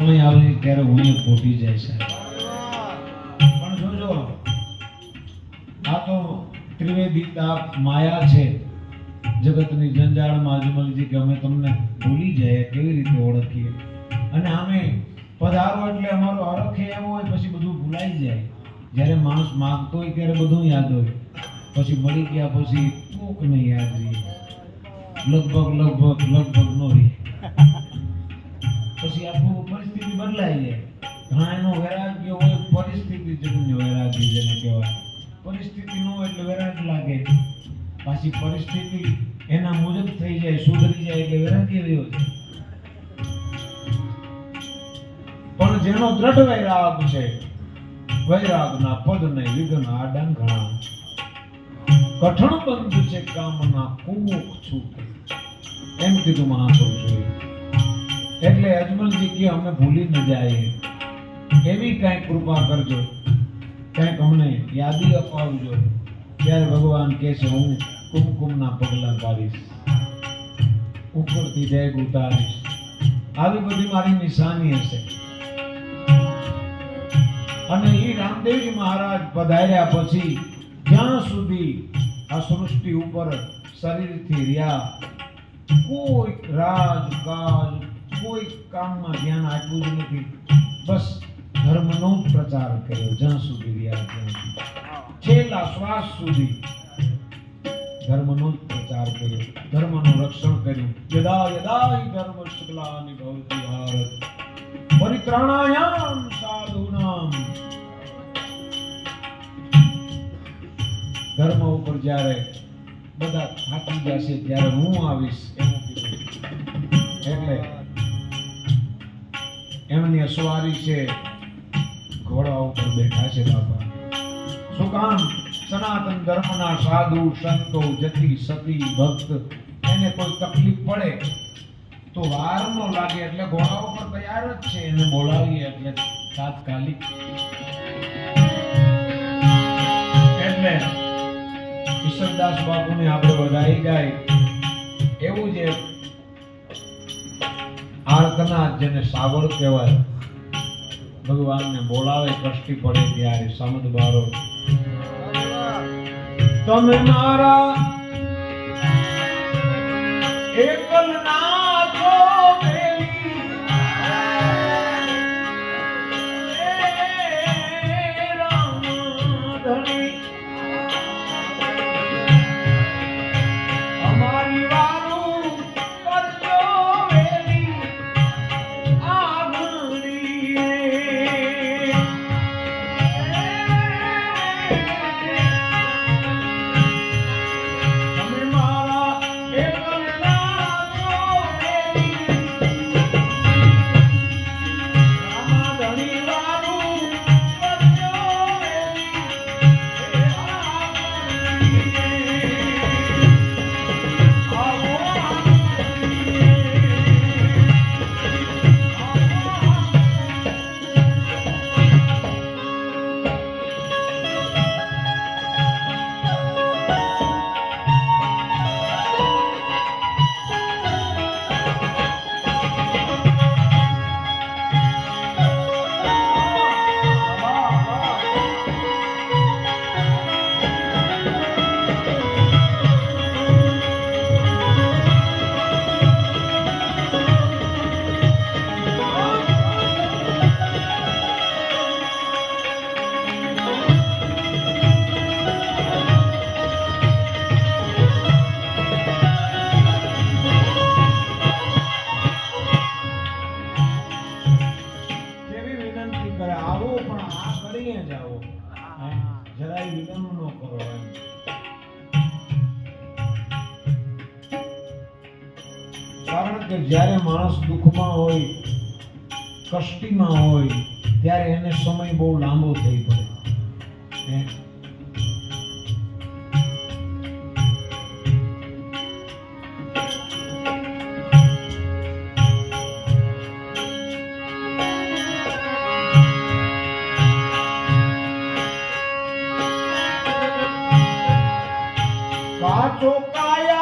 સમય આવે ત્યારે હું ખોટી જાય છે. પણ જોજો, આ તો ત્રિવેદી માયા છે. જગતની જંજાળમાં અજમલજી કે અમે તમને ભૂલી જાય કેવી રીતે ઓળખીએ? અને અમે પધારો એટલે અમારો અરખ એવો હોય, પછી બધું ભૂલાઈ જાય. જ્યારે માણસ માગતો હોય ત્યારે બધું યાદ હોય. પછી મળી ગયા પછી કોક નહીં યાદ રહી. લગભગ લગભગ લગભગ નો રહે. પછી આખું પરિસ્થિતિ બદલાઈ જાય. ઘણા એનો વૈરાગ્ય હોય, પરિસ્થિતિ જન્ય વૈરાગ્ય જેને કહેવાય. પરિસ્થિતિ નો એટલે વૈરાગ લાગે. પાછી પરિસ્થિતિ એના મુજબ થઈ જાય, સુધરી જાય એટલે વૈરાગ્ય રહ્યો છે. પણ જેનો દ્રઢ વૈરાગ છે, વૈરાગના પદ ને વિઘ્ન આડન ઘણા કઠણ બંધ છે કામના કુમુખ છું એમ કીધું મહાપુરુષોએ. એટલે અજમલજી કે અમે ભૂલી ન જાય. એવી કાંઈક કૃપા કરજો. કાંઈક અમને યાદી અપાવજો. ત્યારે ભગવાન કહે છે હું કુમકુમના પગલા પાડીશ. ઉપરથી જય ઉતારીશ. આવી બધી મારી નિશાની હશે. અને એ રામદેવજી મહારાજ પધાર્યા પછી, જ્યાં સુધી આ સૃષ્ટિ ઉપર શરીરથી રહ્યા, કોઈ રાજ કાજ કોઈ કામમાં ધ્યાન આપ્યું જ નથી. બસ ધર્મનો જ પ્રચાર કર્યો, જ્યાં સુધી રહ્યા ત્યાં સુધી છેલ્લા શ્વાસ સુધી ધર્મનો જ પ્રચાર કર્યો, ધર્મનું રક્ષણ કર્યું. યદા યદા હિ ધર્મ શુક્લાનિ ભવતિ ભારત. પરિત્રાણાયામ સાધુનામ. ધર્મ ઉપર જ્યારે બધા થાકી જશે, ત્યારે હું આવીશ એવું કીધું એટલે એમની અસવારી છે. ઘોડા ઉપર બેઠા છે બાપા. શું કામ? સનાતન ધર્મના સાધુ, સંતો, જતી સતી, ભક્ત, એને કોઈ તકલીફ પડે? તો વાર ન લાગે એટલે ઘોડા ઉપર તૈયાર જ છે. એને બોલાવીએ એટલે તાત્કાલિક. એટલે ઈશ્વરદાસ બાપુને આપણે વધારી જાય. એવું જે જેને સાવળ કહેવાય ભગવાનને બોલાવે કષ્ટી પડે ત્યારે સમજ બારો તમે મારા એકલ ના કારણ કે જ્યારે માણસ દુઃખમાં હોય, કષ્ટીમાં હોય, ત્યારે એને સમય બહુ લાંબો થઈ પડે? કાચો કાયા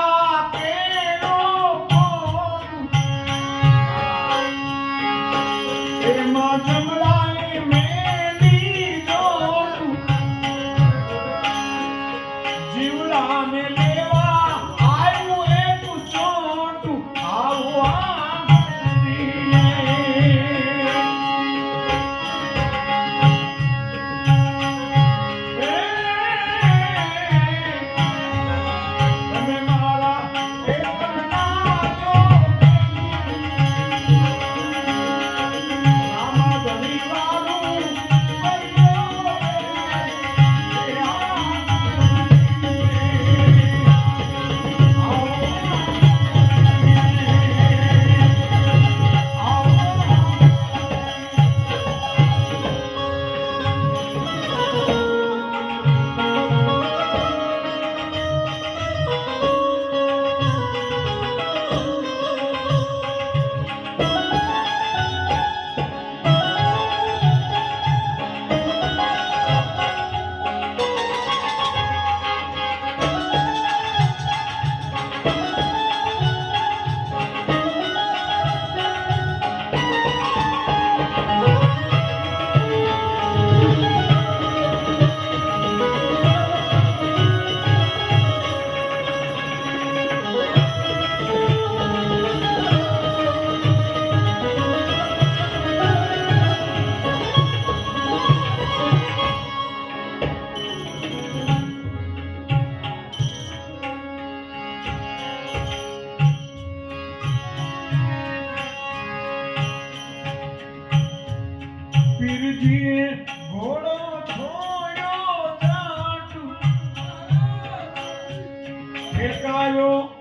ફેંકાયો